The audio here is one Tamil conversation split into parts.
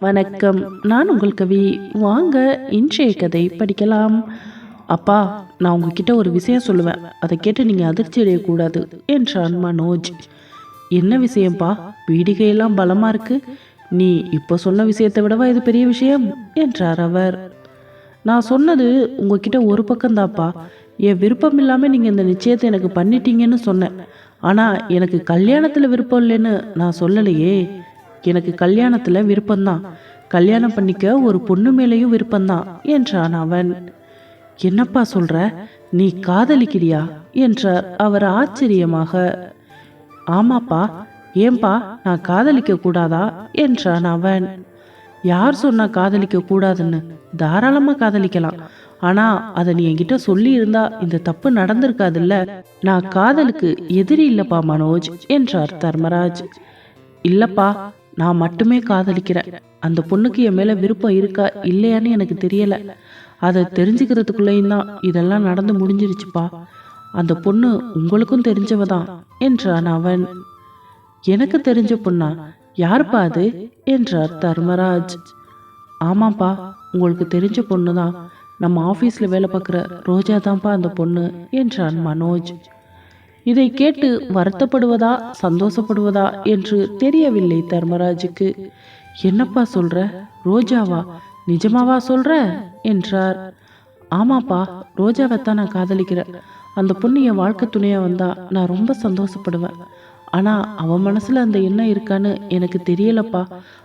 வணக்கம். நான் உங்கள் கவி. வாங்க இன்றைய கதை படிக்கலாம். அப்பா நான் உங்ககிட்ட ஒரு விஷயம் சொல்லுவேன். அதை கேட்டு நீங்கள் அதிர்ச்சி அடையக்கூடாது என்றான் மனோஜ். என்ன விஷயம்ப்பா வீடிகையெல்லாம் பலமாக இருக்கு. நீ இப்போ சொன்ன விஷயத்தை விடவா இது பெரிய விஷயம்? என்றார் அவர். நான் சொன்னது உங்ககிட்ட ஒரு பக்கம்தாப்பா. என் விருப்பம் இல்லாமல் நீங்கள் இந்த நிச்சயத்தை எனக்கு பண்ணிட்டீங்கன்னு சொன்னேன். ஆனால் எனக்கு கல்யாணத்தில் விருப்பம் இல்லைன்னு நான் சொல்லலையே. எனக்கு கல்யாணத்தில் விருப்பம்தான் கல்யாணம் பண்ணிக்க ஒரு பொண்ணு மேலேயும் விருப்பம்தான் என்றான் அவன். என்னப்பா சொல்ற? நீ காதலிக்கிறியா? என்றார் அவர் ஆச்சரியமாக. ஆமாப்பா ஏன்பா நான் காதலிக்க கூடாதா? என்றான் அவன். யார் சொன்னா காதலிக்க கூடாதுன்னு? தாராளமா காதலிக்கலாம். ஆனா அதை நீ என்கிட்ட சொல்லி இருந்தா இந்த தப்பு நடந்திருக்காதுல்ல? நான் காதலுக்கு எதிரி இல்லப்பா மனோஜ் என்றார் தர்மராஜ். இல்லப்பா நான் மட்டுமே காதலிக்கிறேன். அந்த பொண்ணுக்கு என் மேல விருப்பம் இருக்கா இல்லையான்னு எனக்கு தெரியல. அதை தெரிஞ்சுக்கிறதுக்குள்ளேயும் தான் இதெல்லாம் நடந்து முடிஞ்சிருச்சுப்பா. அந்த பொண்ணு உங்களுக்கும் தெரிஞ்சவ தான் என்றான் அவன். எனக்கு தெரிஞ்ச பொண்ணா? யாருப்பா அது? என்றார் தர்மராஜ். ஆமாப்பா உங்களுக்கு தெரிஞ்ச பொண்ணு தான் நம்ம ஆஃபீஸில் வேலை பார்க்குற ரோஜா தான்ப்பா அந்த பொண்ணு என்றான் மனோஜ். இதை கேட்டு வருத்தப்படுவதா சந்தோஷப்படுவதா என்று தெரியவில்லை தர்மராஜுக்கு. என்னப்பா சொல்ற? ரோஜாவா? நிஜமாவா சொல்ற? என்றார். ஆமாப்பா ரோஜாவை தான் நான் காதலிக்கிறேன். அந்த பொண்ணு என் வாழ்க்கை துணையா வந்தா நான் ரொம்ப சந்தோஷப்படுவேன். ஆனா அவன் மனசுல அந்த எண்ணம் இருக்கான்னு எனக்கு தெரியலப்பா.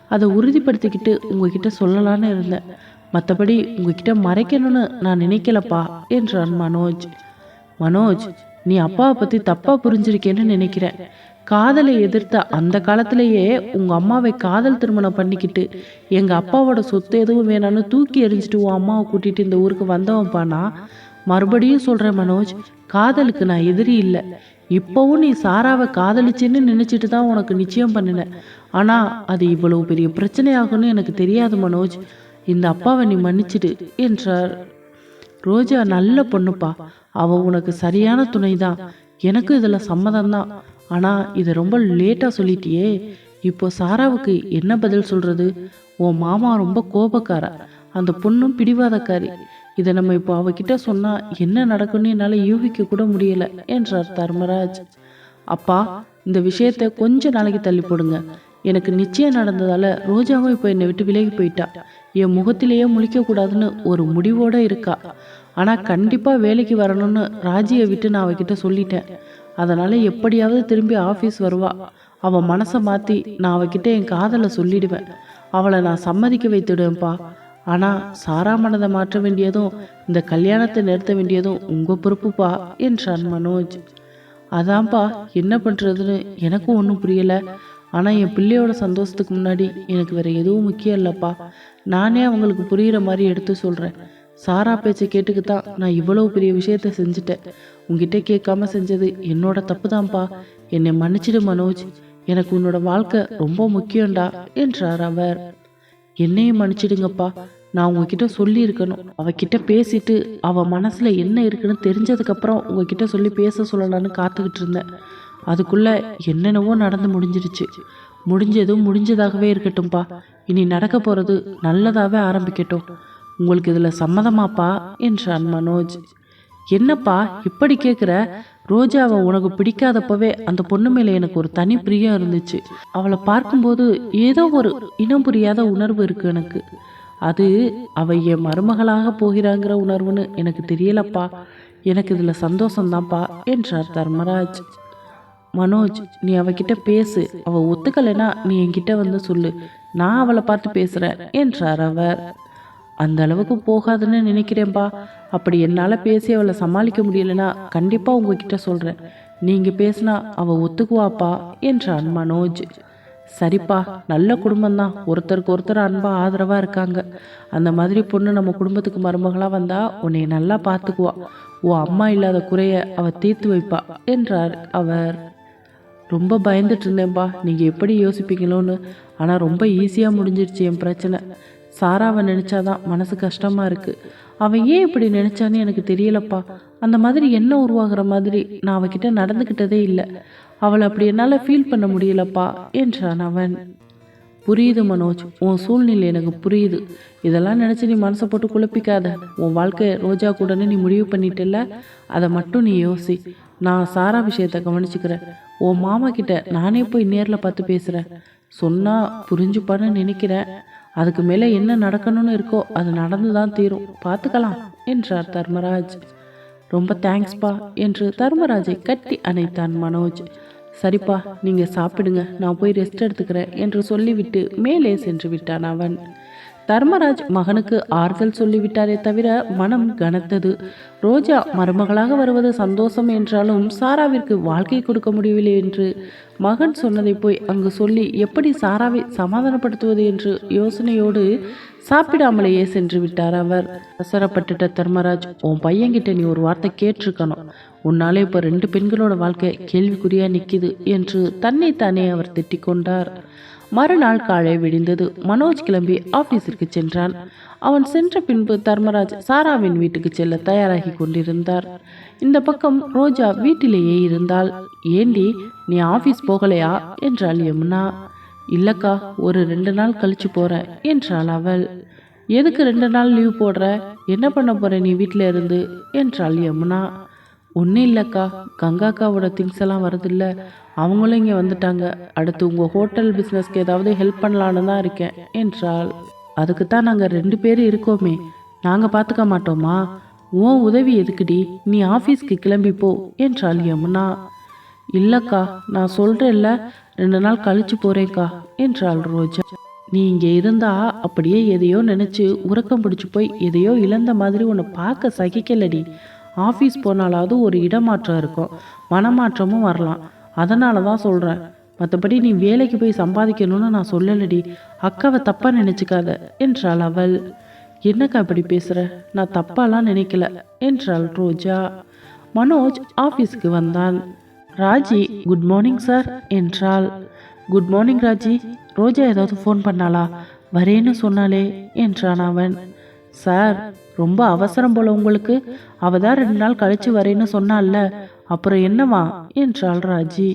அதை உறுதிப்படுத்திக்கிட்டு உங்ககிட்ட சொல்லலான்னு இருந்தேன். மற்றபடி உங்ககிட்ட மறைக்கணும்னு நான் நினைக்கலப்பா என்றான் மனோஜ். மனோஜ் நீ அப்பாவை பத்தி தப்பா புரிஞ்சிருக்கேன்னு நினைக்கிறேன். காதலை எதிர்த்த அந்த காலத்திலேயே உங்க அம்மாவை காதல் திருமணம் பண்ணிக்கிட்டு எங்க அப்பாவோட சொத்து எதுவும் வேணான்னு தூக்கி எறிஞ்சிட்டு உன் அம்மாவை கூட்டிட்டு இந்த ஊருக்கு வந்தவன்ப்பானா? மறுபடியும் சொல்றேன் மனோஜ் காதலுக்கு நான் எதிரி இல்லை. இப்போவும் நீ சாராவை காதலிச்சேன்னு நினைச்சிட்டு தான் உனக்கு நிச்சயம் பண்ணினேன். ஆனா அது இவ்வளவு பெரிய பிரச்சனையாகும்னு எனக்கு தெரியாது மனோஜ். இந்த அப்பாவை நீ மன்னிச்சிடு என்றார். ரோஜா நல்ல பொண்ணுப்பா. அவள் உனக்கு சரியான துணை தான் எனக்கு இதில் சம்மதம் தான் ஆனால் இதை ரொம்ப லேட்டாக சொல்லிட்டியே. இப்போ சாராவுக்கு என்ன பதில் சொல்றது? உன் மாமா ரொம்ப கோபக்கார? அந்த பொண்ணும் பிடிவாதக்காரி. இதை நம்ம இப்போ அவகிட்ட சொன்னால் என்ன நடக்கும்னு என்னால் யூகிக்க கூட முடியல என்றார் தர்மராஜ். அப்பா இந்த விஷயத்த கொஞ்ச நாளைக்கு தள்ளி போடுங்க. எனக்கு நிச்சயம் நடந்ததால் ரோஜாவும் இப்போ என்னை விட்டு விலகி போயிட்டா. என் முகத்திலேயே முழிக்கக்கூடாதுன்னு ஒரு முடிவோட இருக்கா. ஆனால் கண்டிப்பாக வேலைக்கு வரணும்னு ராஜியை விட்டு நான் அவகிட்ட சொல்லிட்டேன். அதனால் எப்படியாவது திரும்பி ஆஃபீஸ் வருவா. அவள் மனசை மாற்றி நான் அவகிட்ட என் காதலை சொல்லிடுவேன். அவளை நான் சம்மதிக்க வைத்துடுவேன்ப்பா. ஆனால் சாரா மனதை மாற்ற வேண்டியதும் இந்த கல்யாணத்தை நிறுத்த வேண்டியதும் உங்கள் பொறுப்புப்பா என்றான் மனோஜ். அதான்ப்பா என்ன பண்ணுறதுன்னு எனக்கும் ஒன்றும் புரியலை. ஆனால் என் பிள்ளையோட சந்தோஷத்துக்கு முன்னாடி எனக்கு வேறு எதுவும் முக்கியம் இல்லைப்பா. நானே அவங்களுக்கு புரிகிற மாதிரி எடுத்து சொல்கிறேன் சாரா பேச்சை கேட்டுக்கு தான் நான் இவ்வளவு பெரிய விஷயத்த செஞ்சுட்டேன். உங்ககிட்ட கேட்காம செஞ்சது என்னோட தப்பு தான்ப்பா என்னை மன்னிச்சிடு மனோஜ். எனக்கு உன்னோட வாழ்க்கை ரொம்ப முக்கியம்டா என்றார் அவர். என்னையும் மன்னிச்சிடுங்கப்பா. நான் உங்ககிட்ட சொல்லியிருக்கணும். அவகிட்ட பேசிட்டு அவ மனசுல என்ன இருக்குன்னு தெரிஞ்சதுக்கப்புறம் உங்ககிட்ட சொல்லி பேச சொல்லலான்னு காத்துக்கிட்டு இருந்தேன். அதுக்குள்ள என்னென்னவோ நடந்து முடிஞ்சிருச்சு முடிஞ்சதும் முடிஞ்சதாகவே இருக்கட்டும்பா இனி நடக்க போறது நல்லதாவே ஆரம்பிக்கட்டும். உங்களுக்கு இதில் சம்மதமாப்பா? என்றான் மனோஜ். என்னப்பா இப்படி கேட்குற ரோஜாவை உனக்கு பிடிக்காதப்பவே அந்த பொண்ணு மேலே எனக்கு ஒரு தனி பிரியம் இருந்துச்சு. அவளை பார்க்கும்போது ஏதோ ஒரு இனம் புரியாத உணர்வு இருக்கு எனக்கு. அது அவ என் மருமகளாக போகிறாங்கிற உணர்வுன்னு எனக்கு தெரியலப்பா. எனக்கு இதில் சந்தோஷம்தான்ப்பா என்றார் தர்மராஜ். மனோஜ் நீ அவகிட்ட பேசு. அவள் ஒத்துக்கலைன்னா நீ என்கிட்ட வந்து சொல்லு. நான் அவளை பார்த்து பேசுகிறேன் என்றார் அவர். அந்த அளவுக்கு போகாதுன்னு நினைக்கிறேன்பா. அப்படி என்னால் பேசி அவளை சமாளிக்க முடியலனா கண்டிப்பாக உங்ககிட்ட சொல்கிறேன் நீங்கள் பேசினா அவள் ஒத்துக்குவாப்பா என்றான் மனோஜ். சரிப்பா நல்ல குடும்பம்தான். ஒருத்தருக்கு ஒருத்தர் அன்பாக ஆதரவாக இருக்காங்க. அந்த மாதிரி பொண்ணு நம்ம குடும்பத்துக்கு மருமகளாக வந்தால் உன்னை நல்லா பார்த்துக்குவா உன் அம்மா இல்லாத குறைய அவள் தீர்த்து வைப்பா என்றார் அவர். ரொம்ப பயந்துட்டு இருந்தேன்ப்பா நீங்கள் எப்படி யோசிப்பீங்களோன்னு. ஆனால் ரொம்ப ஈஸியாக முடிஞ்சிருச்சு என் பிரச்சனை. சாராவை நினச்சாதான் மனசு கஷ்டமாக இருக்குது அவன் ஏன் இப்படி நினச்சான்னு எனக்கு தெரியலப்பா. அந்த மாதிரி என்ன உருவாகிற மாதிரி நான் அவகிட்ட நடந்துக்கிட்டதே இல்லை. அவளை அப்படி என்னால் ஃபீல் பண்ண முடியலப்பா என்றான் அவன். புரியுது மனோஜ் உன் சூழ்நிலை எனக்கு புரியுது. இதெல்லாம் நினச்சி நீ மனசை போட்டு குழப்பிக்காத. உன் வாழ்க்கை ரோஜா கூடன்னு நீ முடிவு பண்ணிட்டல அதை மட்டும் நீ யோசி. நான் சாரா விஷயத்தை கவனிச்சுக்கிறேன். உன் மாமா கிட்ட நானே போய் நேரில் பார்த்து பேசுகிறேன் சொன்னால் புரிஞ்சுப்பான்னு நினைக்கிறேன். அதுக்கு மேலே என்ன நடக்கணும்னு இருக்கோ அது நடந்து தான் தீரும். பார்த்துக்கலாம் என்றார் தர்மராஜ். ரொம்ப தேங்க்ஸ்ப்பா என்று தர்மராஜை கட்டி அணைத்தான் மனோஜ். சரிப்பா நீங்கள் சாப்பிடுங்க நான் போய் ரெஸ்ட் எடுத்துக்கிறேன் என்று சொல்லிவிட்டு மேலே சென்று விட்டான் அவன். தர்மராஜ் மகனுக்கு ஆறுதல் சொல்லிவிட்டாரே தவிர மனம் கனத்தது. ரோஜா மருமகளாக வருவது சந்தோஷம் என்றாலும் சாராவிற்கு வாழ்க்கை கொடுக்க முடியவில்லை என்று மகன் சொன்னதை போய் அங்கு சொல்லி எப்படி சாராவை சமாதானப்படுத்துவது என்று யோசனையோடு சாப்பிடாமலேயே சென்று விட்டார் அவர். அவசரப்பட்டுட்ட தர்மராஜ் உன் பையன்கிட்ட நீ ஒரு வார்த்தை கேட்டிருக்கணும். உன்னாலே இப்போ ரெண்டு பெண்களோட வாழ்க்கை கேள்விக்குறியா நிற்கிது என்று தன்னைத்தானே அவர் திட்டிக்கொண்டார் மறுநாள் காலை விடிந்தது. மனோஜ் கிளம்பி ஆபீஸிற்கு சென்றான். அவன் சென்ற பின்பு தர்மராஜ் சாராவின் வீட்டுக்கு செல்ல தயாராகி கொண்டிருந்தார். இந்த பக்கம் ரோஜா வீட்டிலேயே இருந்தாள். ஏண்டி நீ ஆபீஸ் போகலையா? என்றாள் யமுனா. இல்லக்கா ஒரு ரெண்டு நாள் கழிச்சு போறேன் என்றாள் அவள். எதுக்கு ரெண்டு நாள் லீவ் போடுற? என்ன பண்ண போற நீ வீட்டில் இருந்து? என்றாள் யமுனா. ஒன்றும் இல்லைக்கா. கங்காக்காவோட திங்ஸ் எல்லாம் வருதில்ல அவங்களும் இங்கே வந்துட்டாங்க. அடுத்து உங்கள் ஹோட்டல் பிஸ்னஸ்க்கு ஏதாவது ஹெல்ப் பண்ணலான்னு தான் இருக்கேன் என்றால் அதுக்கு தான் நாங்கள் ரெண்டு பேரும் இருக்கோமே. நாங்கள் பார்த்துக்க மாட்டோமா? உன் உதவி எதுக்குடி? நீ ஆஃபீஸ்க்கு கிளம்பி போ என்றாள் யமுனா. இல்லைக்கா நான் சொல்கிறேன்ல ரெண்டு நாள் கழிச்சு போகிறேன்க்கா என்றாள் ரோஜா. நீ இங்கே இருந்தா அப்படியே எதையோ நினச்சி உறக்கம் பிடிச்சி போய் எதையோ இழந்த மாதிரி உன்னை பார்க்க சகிக்கலடி. ஆஃபீஸ் போனாலாவது ஒரு இடமாற்றம் இருக்கும். மனமாற்றமும் வரலாம். அதனால தான் சொல்கிறேன் மற்றபடி நீ வேலைக்கு போய் சம்பாதிக்கணும்னு நான் சொல்லலடி. அக்காவை தப்பாக நினச்சிக்காத என்றாள் அவள். என்னக்கா இப்படி பேசுகிற நான் தப்பாலாம் நினைக்கல என்றாள் ரோஜா. மனோஜ் ஆஃபீஸ்க்கு வந்தான். ராஜி குட் மார்னிங் சார் என்றாள். Good morning Raji. ரோஜா ஏதாவது ஃபோன் பண்ணாளா? வரேன்னு சொன்னாலே என்றான் அவன். சார் ரொம்ப அவசரம் போல உங்களுக்கு. அவ தான் ரெண்டு நாள் கழிச்சு வரேன்னு சொன்னால அப்புறம் என்னவா? என்றாள் ராஜி.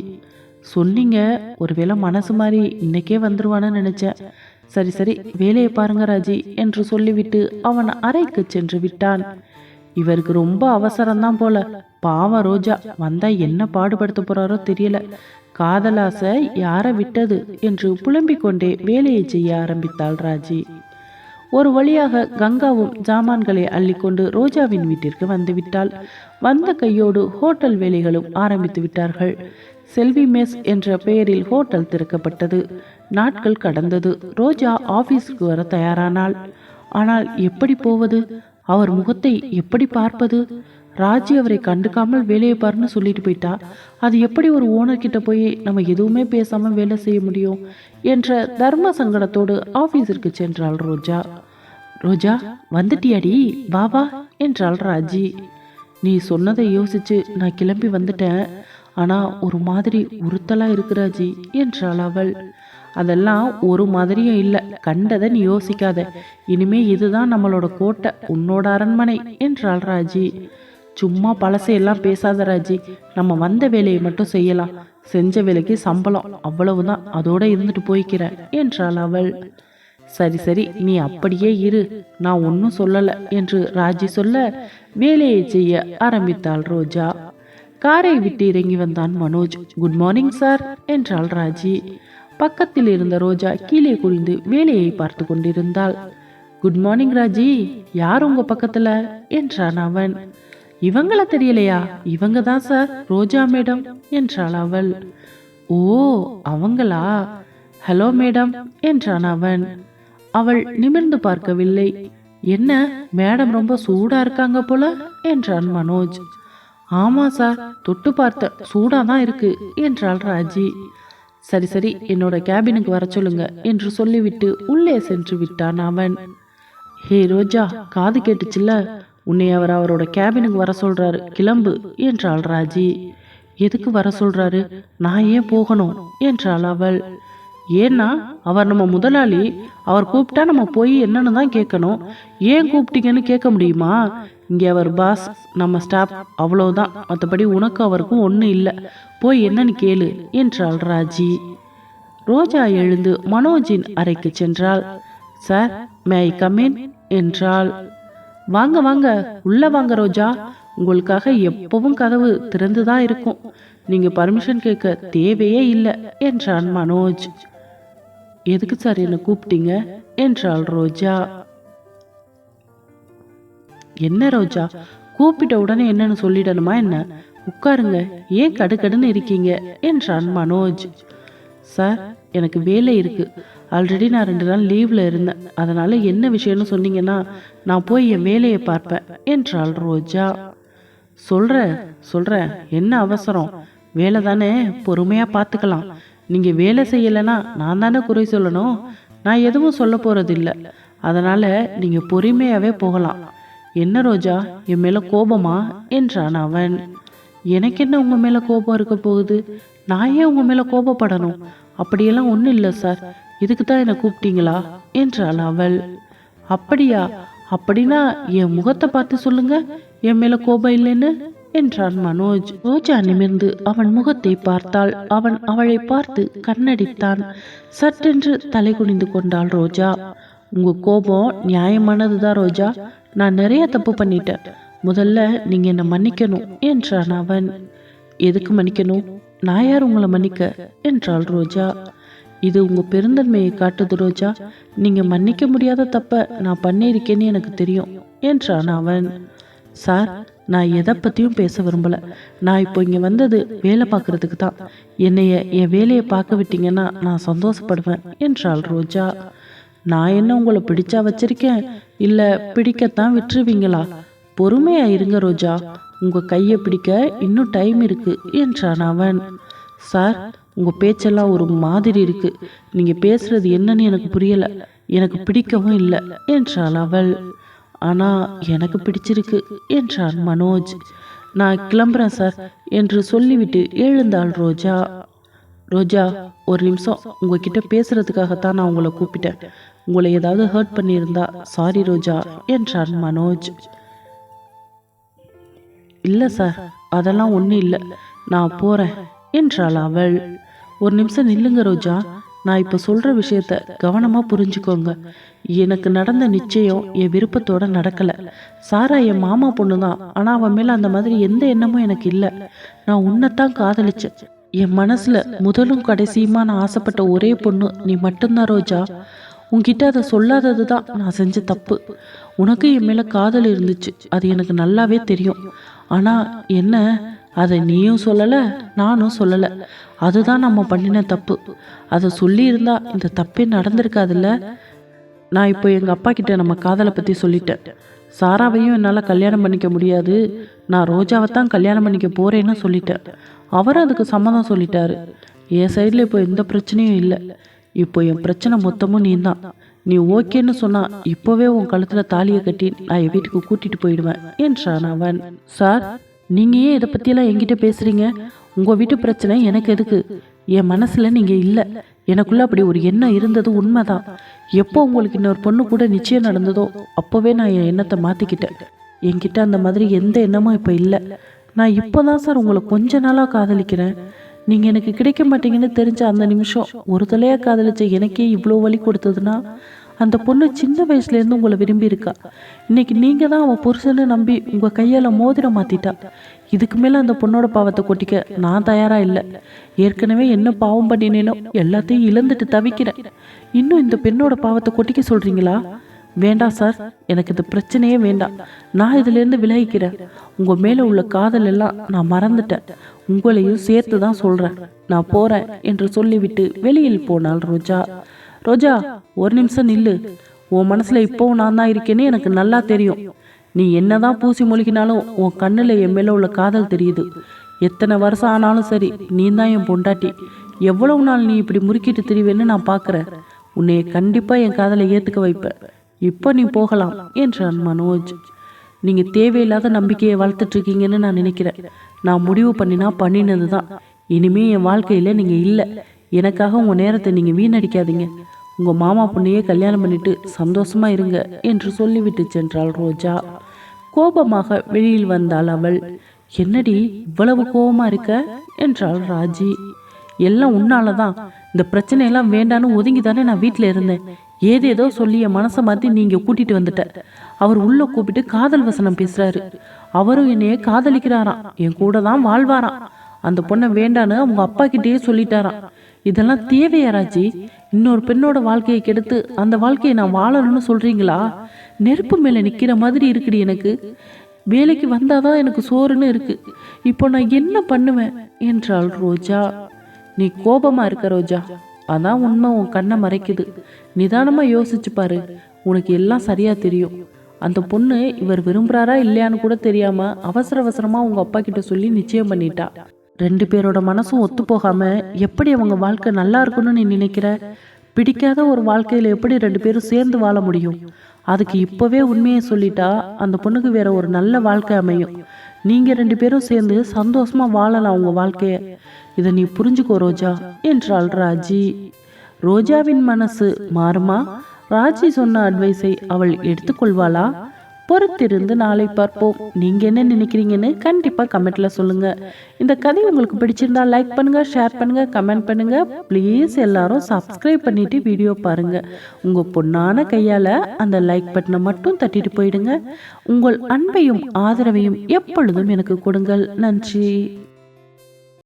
சொன்னீங்க. ஒருவேளை மனசு மாதிரி இன்னைக்கே வந்துருவான்னு நினைச்சேன். சரி சரி வேலையை பாருங்க ராஜி என்று சொல்லிவிட்டு அவன் அறைக்கு சென்று விட்டான். இவருக்கு ரொம்ப அவசரம்தான் போல. பாவம் ரோஜா வந்தா என்ன பாடுபடுத்த போறாரோ தெரியல. காதலாசை யாரை விட்டது? என்று புலம்பிக் கொண்டே வேலையை செய்ய ஆரம்பித்தாள் ராஜி. ஒரு வழியாக கங்காவும் ஜாமான்களை அள்ளிக்கொண்டு ரோஜாவின் வீட்டிற்கு வந்துவிட்டாள். வந்த கையோடு ஹோட்டல் வேலைகளும் ஆரம்பித்து விட்டார்கள். செல்வி மெஸ் என்ற பெயரில் ஹோட்டல் திறக்கப்பட்டது. நாட்கள் கடந்தது. ரோஜா ஆபீஸ்க்கு வர தயாரானாள். ஆனால் எப்படி போவது? அவர் முகத்தை எப்படி பார்ப்பது? ராஜி அவரை கண்டுக்காமல் வேலையை பாருன்னு சொல்லிட்டு போயிட்டா. அது எப்படி ஒரு ஓனர் கிட்ட போய் நம்ம எதுவுமே பேசாமல் வேலை செய்ய முடியும் என்ற தர்ம சங்கடத்தோடு ஆஃபீஸிற்கு சென்றாள் ரோஜா. ரோஜா வந்துட்டியாடி? வா வா என்றாள் ராஜி. நீ சொன்னதை யோசிச்சு நான் கிளம்பி வந்துட்டேன். ஆனா ஒரு மாதிரி உறுத்தலா இருக்கிறாஜி என்றாள் அவள். அதெல்லாம் ஒரு மாதிரியும் இல்லை. கண்டதை நீ யோசிக்காத. இனிமே இதுதான் நம்மளோட கோட்டை. உன்னோட அரண்மனை என்றாள் ராஜி. சும்மா பழசையெல்லாம் பேசாத ராஜி. நம்ம வந்த வேலையை மட்டும் செய்யலாம். செஞ்ச வேலைக்கு சம்பளம் அவ்வளவுதான். அதோட இருந்துட்டு போய்க்கிறேன் என்றாள் அவள். சரி சரி நீ அப்படியே இரு. நான் ஒன்றும் சொல்லலை என்று ராஜி சொல்ல வேலையை செய்ய ஆரம்பித்தாள் ரோஜா. காரை விட்டு இறங்கி வந்தான் மனோஜ். குட் மார்னிங் சார் என்றாள் ராஜி. பக்கத்தில் இருந்த ரோஜா கீழே குனிந்து வேலையை பார்த்து கொண்டிருந்தாள். Good morning Raji. யார் உங்க பக்கத்துல? என்றான் அவன். இவங்கள தெரியலையா? இவங்க தான் சார் ரோஜா மேடம் என்றாள் அவள். ஓ அவங்களா? ஹலோ மேடம் என்றான் அவன். அவள் நிமிர்ந்து பார்க்கவில்லை. என்ன மேடம் ரொம்ப சூடா இருக்காங்க போல? என்றான் மனோஜ். ஆமா சார் தொட்டு பார்த்த சூடா தான் இருக்கு என்றாள் ராஜி. சரி சரி என்னோட கேபினுக்கு வர சொல்லுங்க என்று சொல்லிவிட்டு உள்ளே சென்று விட்டான் அவன். ஹே ரோஜா காது கேட்டுச்சுல்ல? உன்னை அவர் அவரோட கேபினுக்கு வர சொல்றாரு. கிளம்பு என்றாள் ராஜி. எதுக்கு வர சொல்றாரு? நான் ஏன் போகணும்? என்றாள் அவள். ஏன்னா அவர் நம்ம முதலாளி. அவர் கூப்பிட்டா நம்ம போய் என்னன்னு தான் கேட்கணும். ஏன் கூப்பிட்டீங்கன்னு கேட்க முடியுமா? இங்கே அவர் பாஸ் நம்ம ஸ்டாஃப் அவ்வளோதான் மற்றபடி உனக்கு அவருக்கும் ஒன்றும் இல்லை. போய் என்னன்னு கேளு என்றாள் ராஜி. ரோஜா எழுந்து மனோஜின் அறைக்கு சென்றாள். சார் மே ஐ கமின் என்றாள். வாங்க வாங்க உள்ள வாங்க ரோஜா. உங்களுக்காக எப்பவும் கதவு திறந்துதான் இருக்கும். நீங்க பர்மிஷன் கேட்க தேவையே இல்லை என்றான் மனோஜ். எதுக்கு சார் என்னை கூப்பிட்டீங்க? என்றாள் ரோஜா. என்ன ரோஜா? கூப்பிட்ட உடனே என்னன்னு சொல்லிடணுமா என்ன? உட்காருங்க ஏன் கடுக்கடுன்னு இருக்கீங்க? என்றான் மனோஜ். சார் எனக்கு வேலை இருக்கு. ஆல்ரெடி நான் ரெண்டு நாள் லீவ்ல இருந்தேன். அதனால என்ன விஷயம்னு சொன்னீங்கன்னா நான் போய் என் வேலையை பார்ப்பேன் என்றாள் ரோஜா. சொல்றேன் சொல்றேன் என்ன அவசரம்? வேலை தானே பொறுமையா பார்த்துக்கலாம். நீங்க வேலை செய்யலைன்னா நான் தானே குறை சொல்லணும். நான் எதுவும் சொல்ல போகிறது இல்லை அதனால நீங்க பொறுமையாவே போகலாம். என்ன ரோஜா என் மேல கோபமா? என்றான் அவன். எனக்கு என்ன உங்க மேல கோபம் இருக்க போகுது? நான் ஏன் உங்க மேல கோபப்படணும்? அப்படியெல்லாம் ஒன்றும் இல்லை சார். இதுக்கு தான் என்னை கூப்பிட்டீங்களா? என்றாள் அவள். அப்படியா? அப்படின்னா என் முகத்தை பார்த்து சொல்லுங்க. என் மேல கோபம் இல்லைன்னு? என்றான் மனோஜ். ரோஜா நிமிர்ந்து அவன் முகத்தை பார்த்தாள். அவன் அவளை பார்த்து கண்ணடித்தான். சட்டென்று தலை குனிந்து கொண்டாள் ரோஜா. உங்க கோபம் நியாயமானதுதான் ரோஜா. நான் நிறைய தப்பு பண்ணிட்டேன். முதல்ல நீங்க என்னை மன்னிக்கணும் என்றான் அவன். எதுக்கு மன்னிக்கணும்? நான் யார் உங்களை மன்னிக்க? என்றாள் ரோஜா. இது உங்க பெருந்தன்மையை காட்டுது ரோஜா. நீங்க மன்னிக்க முடியாத தப்ப நான் பண்ணியிருக்கேன்னு எனக்கு தெரியும் என்றான் அவன். சார் நான் எதை பத்தியும் பேச விரும்பல. நான் இப்போ இங்க வந்தது வேலை பார்க்கறதுக்கு தான். என்னைய என் வேலையை பார்க்க விட்டீங்கன்னா நான் சந்தோஷப்படுவேன் என்றாள் ரோஜா. நான் என்ன உங்களை பிடிச்சா வச்சிருக்கேன்? இல்ல பிடிக்கத்தான் விட்டுருவீங்களா? பொறுமையா இருங்க ரோஜா. உங்க கையை பிடிக்க இன்னும் டைம் இருக்கு என்றான் அவன். சார் உங்கள் பேச்செல்லாம் ஒரு மாதிரி இருக்கு. நீங்கள் பேசுறது என்னன்னு எனக்கு புரியல. எனக்கு பிடிக்கவும் இல்லை என்றாள் அவள். ஆனால் எனக்கு பிடிச்சிருக்கு என்றான் மனோஜ். நான் கிளம்புறேன் சார் என்று சொல்லிவிட்டு எழுந்தாள் ரோஜா. ரோஜா ஒரு நிமிஷம் உங்ககிட்ட பேசுறதுக்காகத்தான் நான் உங்களை கூப்பிட்டேன். உங்களை ஏதாவது ஹர்ட் பண்ணியிருந்தா சாரி ரோஜா என்றான் மனோஜ். இல்லை சார் அதெல்லாம் ஒன்றும் இல்லை. நான் போகிறேன் என்றாள் அவள். ஒரு நிமிஷம் நில்லுங்க ரோஜா. நான் இப்போ சொல்கிற விஷயத்த கவனமாக புரிஞ்சுக்கோங்க. எனக்கு நடந்த நிச்சயம் என் விருப்பத்தோட நடக்கலை. சாரா என் மாமா பொண்ணு தான் ஆனால் அவன் மேலே அந்த மாதிரி எந்த எண்ணமும் எனக்கு இல்லை. நான் உன்னைத்தான் காதலிச்சேன். என் மனசில் முதலும் கடைசியுமா நான் ஆசைப்பட்ட ஒரே பொண்ணு நீ மட்டும்தான் ரோஜா. உன்கிட்ட அதை சொல்லாதது தான் நான் செஞ்ச தப்பு. உனக்கு என் மேலே காதல் இருந்துச்சு. அது எனக்கு நல்லாவே தெரியும். ஆனால் என்ன? அதை நீயும் சொல்லலை நானும் சொல்லலை. அதுதான் நம்ம பண்ணின தப்பு. அதை சொல்லியிருந்தா இந்த தப்பே நடந்திருக்காதுல்ல? நான் இப்போ எங்கள் அப்பா கிட்ட நம்ம காதலை பற்றி சொல்லிட்டேன். சாராவையும் என்னால் கல்யாணம் பண்ணிக்க முடியாது. நான் ரோஜாவை தான் கல்யாணம் பண்ணிக்க போகிறேன்னு சொல்லிட்டேன். அவரும் அதுக்கு சம்மதம் சொல்லிட்டாரு. என் சைடில் இப்போ எந்த பிரச்சனையும் இல்லை. இப்போ என் பிரச்சனை மொத்தமும் நீ தான் நீ ஓகேன்னு சொன்னால் இப்போவே உன் கழுத்தில் தாலியை கட்டி நான் என் வீட்டுக்கு கூட்டிகிட்டு போயிடுவேன் என்றான் அவன். சார் நீங்கள் ஏன் இதை பற்றியெல்லாம் எங்கிட்ட பேசுகிறீங்க உங்கள் வீட்டு பிரச்சனை எனக்கு எதுக்கு? என் மனசில் நீங்கள் இல்லை. எனக்குள்ள அப்படி ஒரு எண்ணம் இருந்தது உண்மைதான். எப்போ உங்களுக்கு இன்னொரு பொண்ணு கூட நிச்சயம் நடந்ததோ அப்போவே நான் என் எண்ணத்தை மாற்றிக்கிட்டேன் என்கிட்ட அந்த மாதிரி எந்த எண்ணமும் இப்போ இல்லை. நான் இப்போ தான் சார் உங்களை கொஞ்ச நாளாக காதலிக்கிறேன். நீங்கள் எனக்கு கிடைக்க மாட்டீங்கன்னு தெரிஞ்ச அந்த நிமிஷம் ஒரு தலையாக காதலிச்ச எனக்கே இவ்வளோ வழி கொடுத்ததுன்னா அந்த பொண்ணு சின்ன வயசுலேருந்து உங்களை விரும்பி இருக்கா இன்னைக்கு நீங்கள் தான் அவன் புருஷனை நம்பி உங்கள் கையால் மோதிரம் மாற்றிட்டா இதுக்கு மேலே அந்த பொண்ணோட பாவத்தை கொட்டிக்க நான் தயாராக இல்லை. ஏற்கனவே என்ன பாவம் பண்ணினேனோ எல்லாத்தையும் இழந்துட்டு தவிக்கிறேன். இன்னும் இந்த பெண்ணோட பாவத்தை கொட்டிக்க சொல்கிறீங்களா வேண்டாம் சார் எனக்கு இந்த பிரச்சனையே வேண்டாம். நான் இதுலேருந்து விலகிக்கிறேன். உங்கள் மேலே உள்ள காதல் எல்லாம் நான் மறந்துட்டேன். உங்களையும் சேர்த்து தான் சொல்கிறேன் நான் போகிறேன் என்று சொல்லிவிட்டு வெளியில் போனாள் ரோஜா. ரோஜா ஒரு நிமிஷம் நில்லு. உன் மனசுல இப்போவும் நான் தான் இருக்கேன்னு எனக்கு நல்லா தெரியும். நீ என்னதான் பூசி மொழிகினாலும் உன் கண்ணுல என் மேல உள்ள காதல் தெரியுது. எத்தனை வருஷம் ஆனாலும் சரி நீ தான் என் பொண்டாட்டி. எவ்வளவு நாள் நீ இப்படி முறுக்கிட்டு திரிவேன்னு நான் பார்க்குறேன் உன்னைய கண்டிப்பா என் காதலை ஏத்துக்க வைப்பேன். இப்போ நீ போகலாம் என்றான் மனோஜ். நீங்க தேவையில்லாத நம்பிக்கையை வளர்த்துட்டு இருக்கீங்கன்னு நான் நினைக்கிறேன். நான் முடிவு பண்ணினா பண்ணினது தான் இனிமே என் வாழ்க்கையில நீங்க இல்லை. எனக்காக உங்க நேரத்தை நீங்க வீணடிக்காதீங்க. உங்கள் மாமா பொண்ணையே கல்யாணம் பண்ணிட்டு சந்தோஷமா இருங்க என்று சொல்லிவிட்டு சென்றாள் ரோஜா. கோபமாக வெளியில் வந்தாள் அவள். என்னடி இவ்வளவு கோபமா இருக்க? என்றாள் ராஜி. எல்லாம் உன்னால தான் இந்த பிரச்சனையெல்லாம் வேண்டான்னு ஒதுங்கி தானே நான் வீட்டில் இருந்தேன். ஏதேதோ சொல்லி என் மனசை மாற்றி நீங்கள் கூட்டிகிட்டு வந்துட்ட. அவர் உள்ளே கூப்பிட்டு காதல் வசனம் பேசுகிறாரு அவரும் என்னையே காதலிக்கிறாராம். என் கூட தான் வாழ்வாராம். அந்த பொண்ணை வேண்டான்னு அவங்க அப்பா கிட்டேயே சொல்லிட்டாராம். இதெல்லாம் தேவையாராச்சி இன்னொரு பெண்ணோட வாழ்க்கையை கெடுத்து அந்த வாழ்க்கையை நான் வாழணும்னு சொல்றீங்களா? நெருப்பு மேல நிக்கிற மாதிரி இருக்குடி எனக்கு. வேலைக்கு வந்தாதான் எனக்கு சோறுன்னு இருக்கு. இப்போ நான் என்ன பண்ணுவேன்? என்றாள் ரோஜா. நீ கோபமா இருக்க ரோஜா. அதான் உண்மை உன் கண்ணை மறைக்குது. நிதானமா யோசிச்சு பாரு. உனக்கு எல்லாம் சரியா தெரியும். அந்த பொண்ணு இவர் விரும்புறாரா இல்லையான்னு கூட தெரியாம அவசர அவசரமா உங்க அப்பா கிட்ட சொல்லி நிச்சயம் பண்ணிட்டா. ரெண்டு பேரோட மனசும் ஒத்து போகாம எப்படி அவங்க வாழ்க்கை நல்லா இருக்கும்னு நீ நினைக்கிற? பிடிக்காத ஒரு வாழ்க்கையில எப்படி ரெண்டு பேரும் சேர்ந்து வாழ முடியும்? அதுக்கு இப்பவே உண்மையை சொல்லிட்டா அந்த பொண்ணுக்கு வேற ஒரு நல்ல வாழ்க்கை அமையும். நீங்க ரெண்டு பேரும் சேர்ந்து சந்தோஷமா வாழலாம் உங்க வாழ்க்கைய. இதை நீ புரிஞ்சுக்கோ ரோஜா என்றாள் ராஜி. ரோஜாவின் மனசு மாறுமா? ராஜி சொன்ன அட்வைஸை அவள் எடுத்துக்கொள்வாளா? பொறுத்திருந்து நாளை பார்ப்போம். நீங்க என்ன நினைக்கிறீங்கன்னு கண்டிப்பா கமெண்ட்ல சொல்லுங்க. இந்த கதை உங்களுக்கு பிடிச்சிருந்தா லைக் பண்ணுங்க ஷேர் பண்ணுங்க கமெண்ட் பண்ணுங்க. ப்ளீஸ் எல்லாரும் சப்ஸ்கிரைப் பண்ணிட்டு வீடியோ பாருங்க. உங்க பொண்ணான கையால அந்த லைக் பட்டனை மட்டும் தட்டிட்டு போயிடுங்க. உங்கள் அன்பையும் ஆதரவையும் எப்பொழுதும் எனக்கு கொடுங்கள். நன்றி.